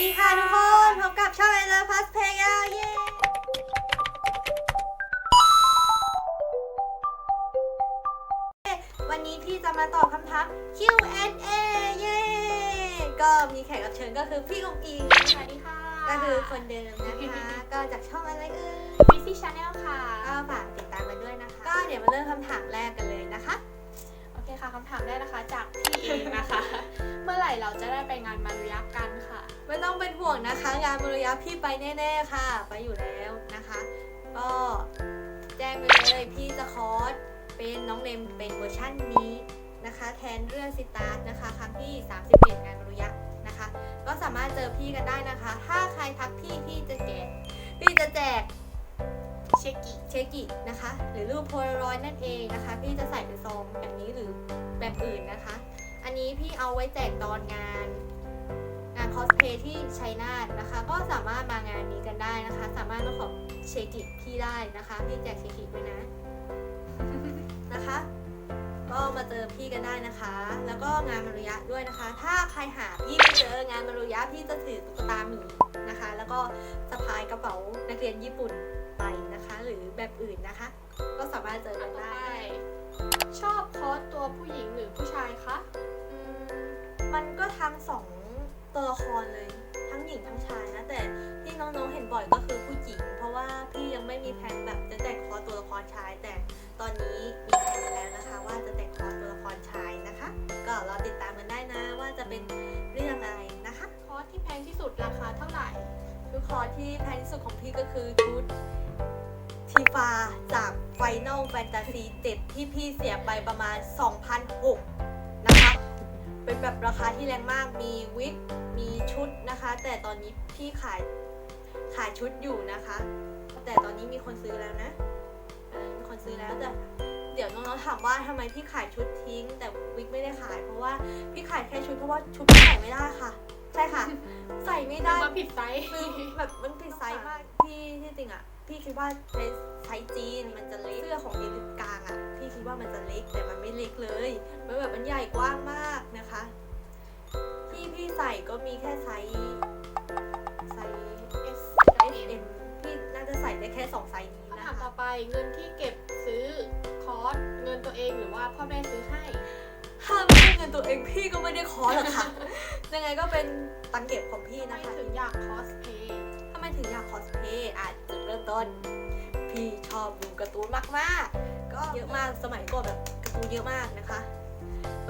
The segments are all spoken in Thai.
ดีค่ะทุกคนพบกับช่อง I Love Plus Play เย้วันนี้พี่จะมาตอบคำถาม Q&A เย้ก็มีแขกรับเชิญก็คือพี่กงกีสวัสดีค่ะ ก็คือคนเดิมนะคะ ก็จากช่องอะไรเอ่ยฟิซี่ชาแนลค่ะ ก็ฝากติดตามกันด้วยนะคะ ก็เดี๋ยวมาเริ่มคำถามแรกกันเลยนะคะ โอเคค่ะคำถามแรกนะคะจากพี่เองนะคะ เมื่อไหร่เราจะได้ไปงานมารุยับกัน ไม่ต้องเป็นห่วงนะคะ งานบริยะพี่ไปแน่ๆค่ะ ไปอยู่แล้วนะคะ ก็แจ้งไปเลยพี่จะคอร์สเป็นน้องเลมเป็นเวอร์ชั่นนี้นะคะ แทนเรื่องสิตาร์ทนะคะครั้งที่31งานบริยะนะคะ ก็สามารถเจอพี่กันได้นะคะ ถ้าใครทักพี่พี่จะแจกพี่จะแจกเช็คกิเชกินะคะ หรือรูปโพลารอยด์นั่นเองนะคะ พี่จะใส่เป็นซองแบบนี้หรือแบบอื่นนะคะ อันนี้พี่เอาไว้แจกตอนงานงานค อสเพลย์ที่ชัยนาทนะคะ ก็สามารถมางานนี้กันได้นะคะ สามารถมาขอเชกิพี่ได้นะคะ พี่แจกเชกิด้วยนะนะคะ ก็มาเจอพี่กันได้นะคะ แล้วก็งานมารุยะด้วยนะคะ ถ้าใครหาพี่ไม่เจองานมารุยะพี่จะถือตุ๊กตาหมีนะคะ แล้วก็สะพายกระเป๋านักเรียนญี่ปุ่นไปนะคะ หรือแบบอื่นนะคะ ก็สามารถเจออักันนต่อได้ไปชอบคอสตัวผู้หญิงหรือผู้ชายคะอืมมันก็ทั้งสอง ตัวละครเลยทั้งหญิงทั้งชายนะ แต่ที่น้องๆเห็นบ่อยก็คือผู้หญิง เพราะว่าพี่ยังไม่มีแผนแบบจะแต่งคอตัวละครชาย แต่ตอนนี้มีแผนแล้วนะคะ ว่าจะแต่งคอตัวละครชายนะคะ ก็รอติดตามกันได้นะว่าจะเป็นเรื่องอะไรนะคะคอสที่แพงที่สุดราคาเท่าไหร่ชุดคอร์สที่แพงที่สุดของพี่ก็คือชุดทีฟาจากไฟนอลแฟนตาซี7ที่พี่เสียไปประมาณ2,006นะคะเป็น แบบราคาที่แรงมากมีวิกมีชุดนะคะ แต่ตอนนี้พี่ขายขายชุดอยู่นะคะ แต่ตอนนี้มีคนซื้อแล้วนะเออมีคนซื้อแล้วแต่เดี๋ยวน้องๆถามว่าทำไมพี่ขายชุดทิ้ง แต่วิกไม่ได้ขาย เพราะว่าพี่ขายแค่ชุดเพราะว่าชุดพี่ใส่ไม่ได้ค่ะ ใช่ค่ะ ใส่ไม่ได้มาผิดไซส์คือแบบมันผิดไซส์มากพี่ที่จริงอะพี่คิดว่าในไซส์จีนมันจะเล็กเสื้อของเดลิกลางอะ พี่คิดว่ามันจะเล็กแต่มันไม่เล็กเลยมันแบบมันใหญ่กว้างมากนะคะ ที่พี่ใส่ก็มีแค่ไซส์ไซส์ S S M พี่น่าจะใส่ได้แค่สองไซส์นี้คำนะถามคะต่อไปเงินที่เก็บซื้อคอสเงินตัวเองหรือว่าพ่อแม่ซื้อให้ ถ้าไม่ใช่เงินตัวเองพี่ก็ไม่ได้คอร์สหรอกค่ะ ยังไงก็เป็นตังค์เก็บของพี่ทำไมนะคะ ถึงอยากคอสเพย์ทำไมถึงอยากคอสเพย์อะจุดเริ่มต้น พี่ชอบดูการ์ตูนมากๆก็ เยอะมากสมัยก่อนแบบการ์ตูนเยอะมากนะคะ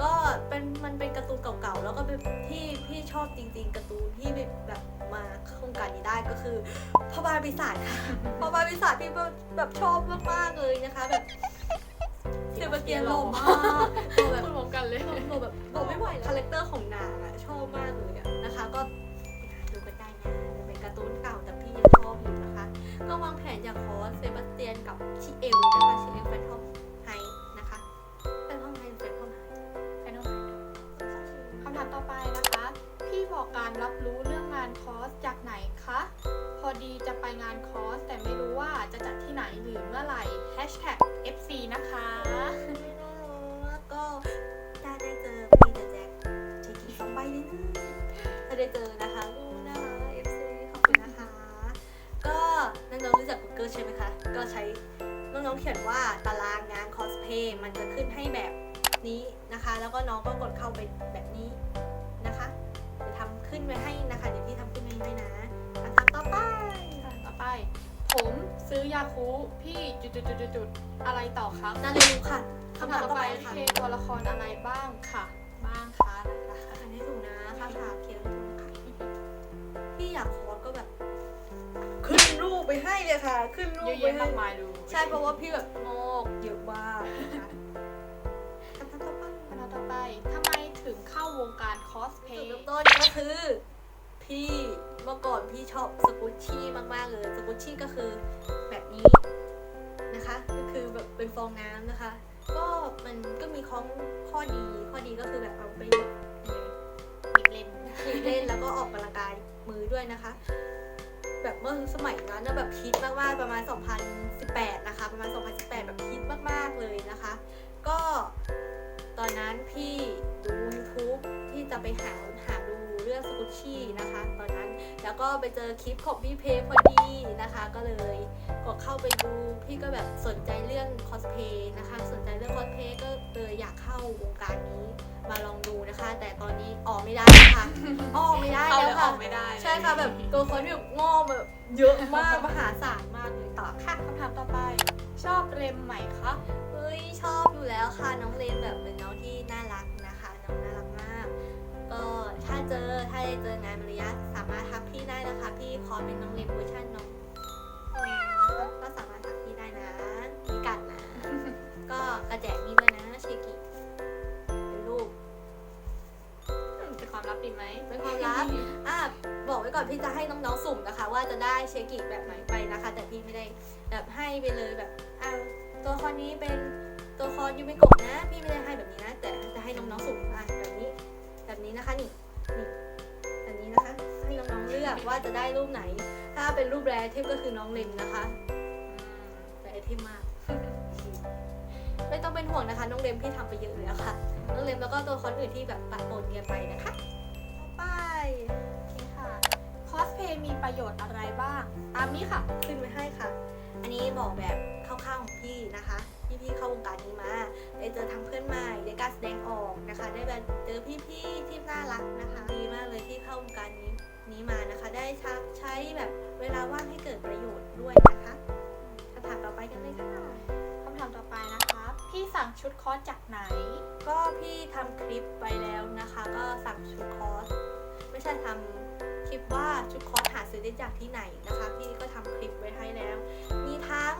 ก็เป็นมันเป็นการ์ตูนเก่าๆแล้วก็เป็นที่พี่ชอบจริง ๆการ์ตูนที่แบบมาโครงการนี้ได้ก็คือพ่อบ้านปีศาจค่ะพ่อบ้านปีศาจพี่แบบชอบมากๆเลยนะคะแบบเซบาสเตียนหล่อมากตัวแบบพูดพร้อมกันเลยตัวแบบตัวไม่ไหวคาแรคเตอร์ของนางอะชอบมากเลยอะนะคะ ก็ดูกันได้นะเป็นการ์ตูนเก่าแต่พี่ยังชอบอยู่นะคะ ก็วางแผนจะคอสเซบาสเตียนกับชิเอล งานคอร์ส แต่ไม่รู้ว่าจะจัดที่ไหนหรือเมื่อไหร่ FC นะคะไม่รักก็ถ้าได้เจอพี่จะแจกชิคีสองใบเลยนะถ้าได้เจอนะคะก็น่ารักเอฟซีขอบคุณนะคะ ก็น้องๆรู้จัก Google ใช่ไหมคะ ก็ใช้น้องๆเขียนว่าตารางงานคอสเพย์มันจะขึ้นให้แบบนี้นะคะ แล้วก็น้องก็กดเข้าไปแบบนี้นะคะเดี๋ยวทำขึ้นไว้ให้นะคะ เดี๋ยวพี่ทำขึ้นไว้ให้นะ ซื้อยาคูพี่จุดจุดจุดจุดจุดอะไรต่อครับนาเรียนค่ะคำคำถาถามมต่ต่ออไปไปค่ะเพลงตัวละครอะไรบ้างค่ะ บ้างคะนะคะอ่านให้ถูกนะคำถามเขียนให้ถูกนะคะพี่อยากคอร์สก็แบบ ขึ้นรูปไปให้เลยค่ะ ขึ้นรูเยปอะไปแยะให้มากมายดูใช่เพราะว่าพี่แบบงอกเยอะมากนะคะคำถามต่อไปคำถามต่อไปทำไมถึงเข้าวงการคอสเพจุดย์เริ่มต้นก็คือ พี่เมื่อก่อนพี่ชอบสกุชชี่มากๆเลยสกุชชี่ก็คือแบบนี้นะคะ ก็คือแบบเป็นฟองน้ำนะคะ ก็มันก็มีข้อข้อดีข้อดีก็คือแบบเอาไปบบยังไงเล่นเล่นแล้วก็ออกกำลังกายมือด้วยนะคะ แบบเมื่อสมัยนั้นแบบฮิตมากๆประมาณ 2018 นะคะ ประมาณ 2018 แบบฮิตมากๆเลยนะคะ ก็ตอนนั้นพี่ดู YouTube พี่จะไปหาหาดูเรื่องสกุชชี่นะคะ ตอนนั้น แล้วก็ไปเจอคลิปของพี่เพพอดีนะคะ ก็เลยก็เข้าไปดูพี่ก็แบบสนใจเรื่องคอสเพย์นะคะ สนใจเรื่องคอสเพย์ก็เลยอยากเข้าวงการนี้มาลองดูนะคะ แต่ตอนนี้ออกไม่ได้ค่ะออกไม่ได้เข้าแล้หรืออวค่ะอกไม่ได้ใช่ค่ะแบบตัวคอนแบบงอกแบบเยอะมากมหาศาลมากเลยต่อค่ะคำถามต่อไป ชอบเรมไหมคะเฮ้ยชอบอยู่แล้วค่ะน้องเลนแบบเป็นน้องที่น่ารักนะคะ น้องน่ารักมาก ก็ถ้าเจอถ้าได้เจองานมารยาทสามารถทักพี่ได้ นะคะพี่ขอเป็นน้องเลนเวอร์ชันน้องก็สามารถทักพี่ได้นะมีกัดนะ ก็กระแจกนี่ด้วยนะเชกิเป็นรูปเป็นความลับดีไหมเป็นความลับอะบอกไว้ก่อนพี่จะให้น้องๆสุ่มนะคะ ว่าจะได้เชกิแบบไหนไปนะคะ แต่พี่ไม่ได้แบบให้ไปเลยแบบอะตัวคอนนี้เป็นตัวคอนยูไม่กบนะ พี่ไม่ได้ให้แบบนี้นะ แต่จะให้น้องๆสุ่มอะแบบนี้ แบบนี้นะคะนี่ ลือกว่าจะได้รูปไหน ถ้าเป็นรูปแรเทมก็คือน้องเลนนะคะแรเทมมาก ไม่ต้องเป็นห่วงนะคะ น้องเลมพี่ทำไปเยอะแล้วค่ะ น้องเลมแล้วก็ตัวคอนอื่นที่แบบปะปนกันไปนะคะต่อไปโอเคค่ะคอสเพย์มีประโยชน์อะไรบ้าง ตามนี้ค่ะขึ้นไว้ให้ค่ะ อันนี้บอกแบบคร่าวๆของพี่นะคะที่พี่เข้าวงการนี้มาได้เจอทั้งเพื่อนใหม่ได้การแสดงออกนะคะ ได้แบบเจอพี่ๆที่น่ารักนะคะดีมากเลยที่เข้าวงการนี้ นี้มานะคะ ได้ใช้แบบเวลาว่างให้เกิดประโยชน์ด้วยนะคะคำถามต่อไปกันเลยค่ะคำถามต่อไปนะคะ พี่สั่งชุดคอร์สจากไหน ก็พี่ทำคลิปไปแล้วนะคะ ก็สั่งชุดคอร์สไม่ใช่ทำคลิปว่าชุดคอร์สหาซื้อได้จากที่ไหนนะคะ พี่ก็ทำคลิปไว้ให้แล้ว มีทั้ง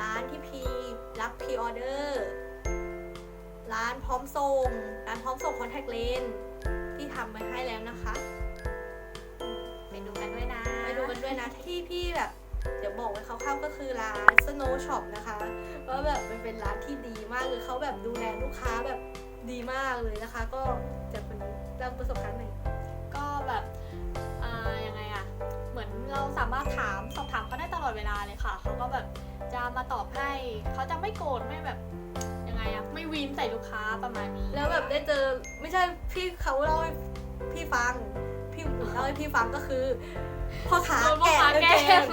ร้านที่พีรับพรีออเดอร์ร้านพร้อมส่งร้านพร้อมส่งคอนแทคเลนพี่ทำไว้ให้แล้วนะคะ ดูกันด้วยนะที่พี่แบบ เดี๋ยวบอกไว้คร่าวๆก็คือร้าน Snow Shop นะคะว่าแบบมันเป็นร้านที่ดีมากเลยเขาแบบดูแลลูกค้าแบบดีมากเลยนะคะ ก็จากคนนี้เล่าประสบการณ์หน่อยก็แบบอ่ายังไงอะเหมือนเราสามารถถามสอบถามเขาได้ตลอดเวลาเลยค่ะเขาก็แบบจะมาตอบให้เขาจะไม่โกรธไม่แบบยังไงอะไม่วีนใส่ลูกค้าประมาณนี้แล้วแบบได้เจอไม่ใช่พี่เขาเล่าให้พี่ฟัง พี่หมูเล่าให้พี่ฟังก็คือพ่อค้าโดนพ่อแกะค้าแกล้แกง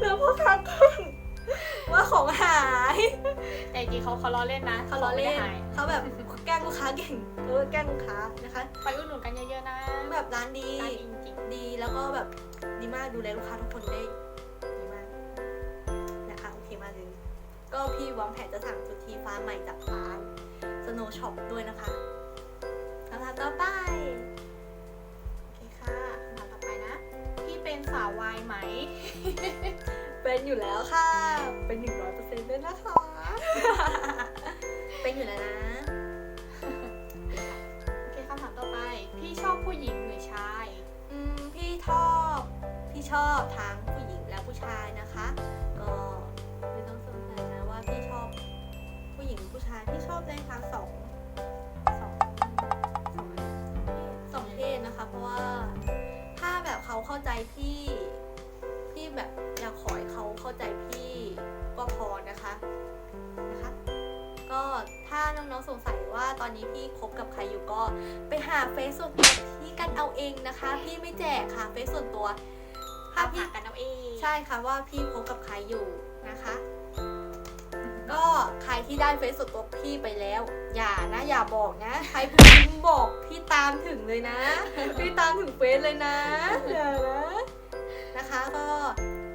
แล้วพ่อค้าก็ว่าของหายแต่จริงๆเขาเขาล้อเล่นนะเขาล้อเล่นไม่ได้หายเขาแบบแกล้งลูกค้าเก่งเออแกล้งลูกค้านะคะไปอุดหนุนกันเยอะๆนะแบบร้านดี ร้านดีจริงดีแล้วก็แบบดีมากดูแลลูกค้าทุกคนได้ดีมากนะคะโอเคมากเลยก็พี่วางแผนจะสั่งชุดทีฟ้าใหม่จากร้าน Snow Shop ด้วยนะคะ เป็นอยู่แล้วค่ะ เป็นหนึ่งร้อยเปอร์เซ็นต์ด้วยนะคะ เป็นอยู่แล้วนะ โอเคคำถามต่อไป พี่ชอบผู้หญิงหรือชาย อืม พี่ชอบ พี่ชอบทั้งผู้หญิงและผู้ชายนะคะ ก็ไม่ต้องสงสัยนะว่าพี่ชอบ ผู้หญิงหรือผู้ชาย พี่ชอบได้ทั้งสองสองสองสองเพศนะคะ เพราะว่าถ้าแบบเขาเข้าใจพี่พี่ แบบอยากขอให้เขาเข้าใจพี่ก็พอนะคะนะคะ ก็ถ้าน้องๆสงสัยว่าตอนนี้พี่คบกับใครอยู่ก็ไปหาเฟซส่วนตัวพี่กันเอาเองนะคะ พี่ไม่แจกค่ะเฟซส่วนตัวถ้าถ้าพี่ผ่ากันเอาเองใช่ค่ะว่าพี่คบกับใครอยู่นะคะก็ใครที่ได้เฟซส่วนตัวพี่ไปแล้ว อย่านะอย่าบอกนะ ใครพิมพ์บอกพี่ตามถึงเลยนะ พี่ตามถึงเฟซเลยนะอย่านะ นะคะ ก็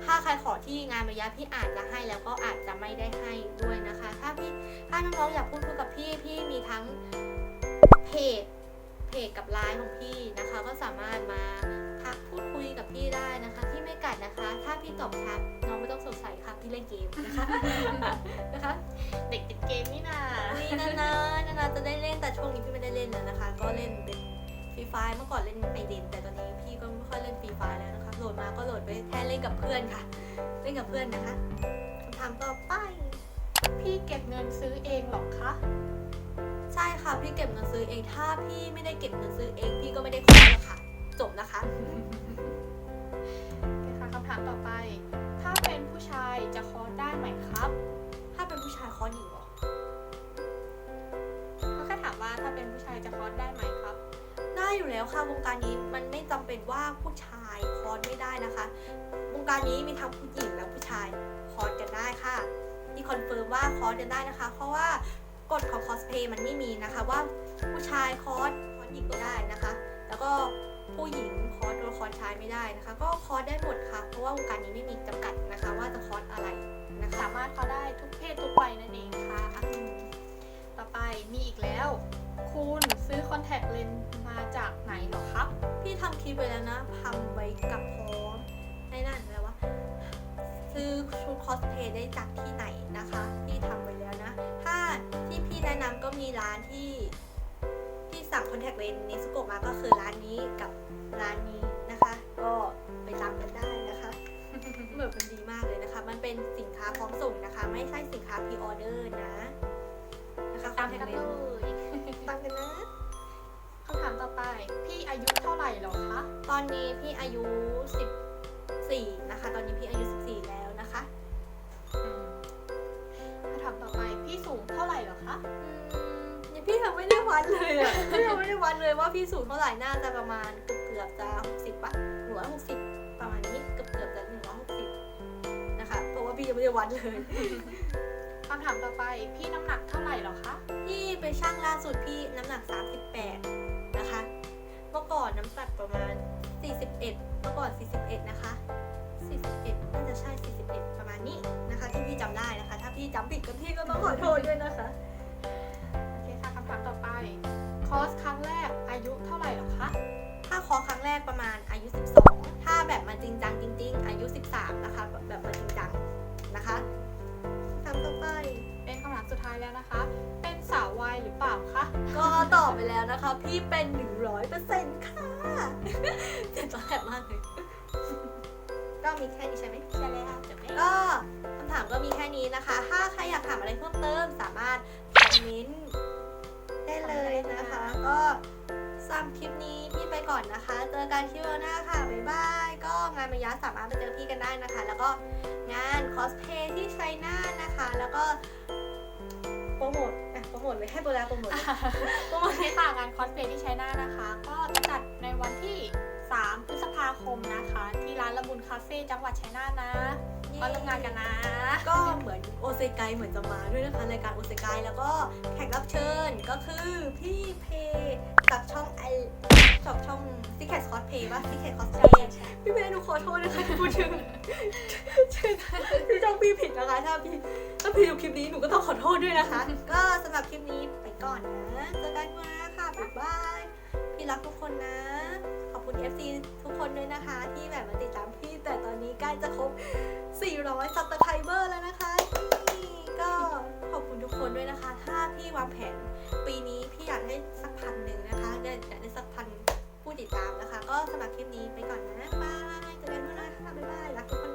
ถ้าใครขอที่งานระยะพี่อาจจะให้แล้วก็อาจจะไม่ได้ให้ด้วยนะคะ ถ้าพี่ถ้าน้องๆอยากพูดคุยกับพี่พี่มีทั้งเพจเพจกับไลน์ของพี่นะคะ ก็สามารถมาทักพูดคุยกับพี่ได้นะคะพี่ไม่กัดนะคะ ถ้าพี่ตอบชัดน้องไม่ต้องสงสัยค่ะพี่เล่นเกมนะคะนะคะเด็กติดเกมนี่นานี่นานๆนานๆจะได้เล่นแต่ช่วงนี้พี่ไม่ได้เล่นแล้วนะคะ ก็เล่นเป็นฟรีไฟเมื่อก่อนเล่นไอเดนแต่ตอนนี้พี่ก็ไม่ค่อยเล่นฟรีไฟแล้วนะคะ โหลดมาก็โหลดไปแค่เล่นกับเพื่อนค่ะ เล่นกับเพื่อนนะคะคำถามต่อไป พี่เก็บเงินซื้อเองเหรอคะ ใช่ค่ะพี่เก็บเงินซื้อเอง ถ้าพี่ไม่ได้เก็บเงินซื้อเอง พี่ก็ไม่ได้คอร์สหรอกค่ะ จบนะคะโอเคค่ะคำถามต่อไป ถ้าเป็นผู้ชายจะคอร์สได้ไหมครับ ถ้าเป็นผู้ชายคอร์สหญิงเหรอเขาแค่ถามว่าถ้าเป็นผู้ชายจะคอร์สได้ไหมครับ ได้อยู่แล้วค่ะวงการนี้มันไม่จำเป็นว่าผู้ชาย คอร์สไม่ได้นะคะ วงการนี้มีทั้งผู้หญิงและผู้ชายคอร์สกันได้ค่ะที่คอนเฟิร์มว่าคอร์สกันได้นะคะ เพราะว่ากฎของคอสเพย์มันไม่มีนะคะว่าผู้ชายคอร์สคอสหญิงก็ได้นะคะ แล้วก็ผู้หญิงคอร์สตัวคอร์สชายไม่ได้นะคะ ก็คอร์สได้หมดค่ะ เพราะว่าวงการนี้ไม่มีจำกัดนะคะ ว่าจะคอร์สอะไรนะคะสามารถเขาได้ทุกเพศทุกวัยนั่นเองค่ะ ต่อไปมีอีกแล้ว คุณซื้อคอนแทคเลนส์มาจากไหนหรอครับ พี่ทำคลิปไปแล้วนะทำไว้กับพร้อมในนั่นแล้วว่าซื้อชุดคอสเพลย์ได้จากที่ไหนนะคะพี่ทำไว้แล้วนะ ถ้าที่พี่แนะนำก็มีร้านที่ที่สั่งคอนแทคเลนส์นิสโกมาก็คือร้านนี้กับร้านนี้นะคะ ก็ไปตามกันได้นะคะเหมือนมันดีมากเลยนะคะ มันเป็นสินค้าพร้อมส่งนะคะ ไม่ใช่สินค้าพรีออเดอร์นะนะคะคอนแทคเลเลนส์ ยตามกันนะคำถามต่อไป พี่อายุเท่าไหร่เหรอคะ ตอนนี้พี่อายุ 14 นะคะ ตอนนี้พี่อายุ 14 แล้วนะคะคำถามต่อไปพี่สูงเท่าไหร่เหรอคะอืมนี่พี่ยังไม่ได้วัดเลยอะ พี่ยังไม่ได้วัดเลยว่าพี่สูงเท่าไหร่น่าจะประมาณเกือบเกือบๆจะ 60ปะหรือว่า60 ประมาณนี้เกือบเกือบๆจะ160นะคะ เพราะว่าพี่ยังไม่ได้วัดเลยคำถามต่อไปพี่น้ำหนักเท่าไหร่หรอคะพี่ไปชั่งล่าสุดพี่น้ำหนัก 38 นะคะ เมื่อก่อนน้ำหนักประมาณ 41 เมื่อก่อน 41 นะคะ 41 น่าจะใช่ 41 ประมาณนี้นะคะที่พี่จำได้นะคะ ถ้าพี่จำผิดกับพี่ก็ต้องขอโทษด้วยนะคะโอเคค่ะคำถามต่อไป คอร์สครั้งแรกอายุเท่าไหร่หรอคะถ้าคอร์สครั้งแรกประมาณอายุ 12 ถ้าแบบมาจริงจังจริง ๆ อายุ 13 นะคะแบบมาจริงจังนะคะ เป็นคำถามสุดท้ายแล้วนะคะ เป็นสาววายหรือเปล่าคะ ก็ตอบไปแล้วนะคะ พี่เป็น 100%ค่ะเจ็บตัวแสบมากเลย ก็มีแค่นี้ใช่ไหมใช่แล้วจบแล้วก็คำถามก็มีแค่นี้นะคะ ถ้าใครอยากถามอะไรเพิ่มเติมสามารถคอมเมนต์ได้เลยนะคะ ก็สำหรับคลิปนี้พี่ไปก่อนนะคะ เจอกันคลิปหน้าค่ะ บ๊ายบาย ก็งานมายาสามารถไปเจอพี่กันได้นะคะ แล้วก็งานคอสเพย์ที่ไชน่านะคะ แล้วก็ โปรโมทอะโปรโมทเลยให้โบราโปรโมทเลยโปรโมโอทเคค่ะงานคอสเพลย์ที่ไชน่านะคะ ก็จะจัดในวันที่ 3 พฤษภาคมนะคะ ที่ร้านละมุนคาเฟ่จังหวัดชัยนาทนะมาร่วมงานกันนะ ก็เหมือนโอเซไกเหมือนจะมาด้วยนะคะรายการโอเซไกแล้วก็แขกรับเชิญก็คือพี่เพ จากช่องไอจากช่อง Secret Cosplay ป่ะ Secret Cosplay พี่เพหนูขอโทษนะคะที่พูดชื่อชื่อพี่จ้องพี่ผิดนะคะถ้าพี่ถ้าพี่ดูคลิปนี้หนูก็ต้องขอโทษด้วยนะคะ ก็สำหรับคลิปนี้ไปก่อนนะเจอกันนะค่ะบ๊ายบายพี่รักทุกคนนะ ขอบคุณ FC ทุกคนด้วยนะคะ ที่แบบมาติดตามพี่แต่ตอนนี้ใกล้จะครบ 400 ซับสไครเบอร์แล้วนะคะนี่ก็ขอบคุณทุ คนด้วยนะคะ ถ้าพี่วางแผนปีนี้พี่อยากได้สักพันหนึ่งนะคะอยากได้สักพันผู้ติดตามนะคะ ก็สำหรับคลิปนี้ไปก่อนนะ บายเจอกันเมื่อไหร่ค่ะบ๊ายบายรักทุกคน